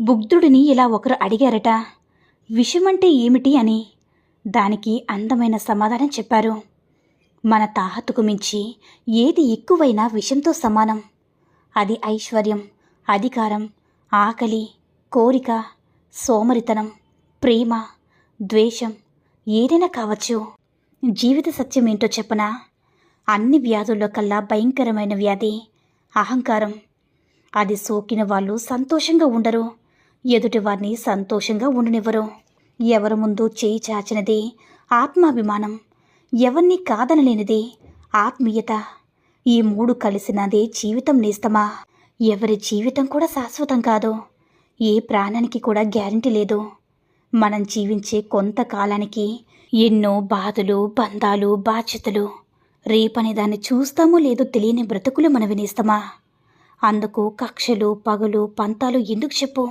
బుగ్ధుడిని ఇలా ఒకరు అడిగారట. విషమంటే ఏమిటి అని దానికి అందమైన సమాధానం చెప్పారు. మన తాహతుకు మించి ఏది ఎక్కువైనా విషంతో సమానం. అది ఐశ్వర్యం అధికారం ఆకలి కోరిక సోమరితనం ప్రేమ ద్వేషం ఏదైనా కావచ్చు. జీవిత సత్యం ఏంటో చెప్పనా? అన్ని వ్యాధుల్లో కల్లా భయంకరమైన వ్యాధి అహంకారం. అది సోకిన వాళ్ళు సంతోషంగా ఉండరు. ఎదుటి వారిని సంతోషంగా ఉండనివ్వరు. ఎవరి ముందు చేయి చాచినది ఆత్మాభిమానం. ఎవరిని కాదనలేనిది ఆత్మీయత. ఈ మూడు కలిసినదే జీవితం నేస్తమా? ఎవరి జీవితం కూడా శాశ్వతం కాదు. ఏ ప్రాణానికి కూడా గ్యారంటీ లేదు. మనం జీవించే కొంతకాలానికి ఎన్నో బాధలు బంధాలు బాధ్యతలు. రేపనే దాన్ని చూస్తామో లేదో తెలియని బ్రతుకులు మనం వినేస్తామా అందుకు కక్షలు పగలు పంతాలు ఎందుకు చెప్పు?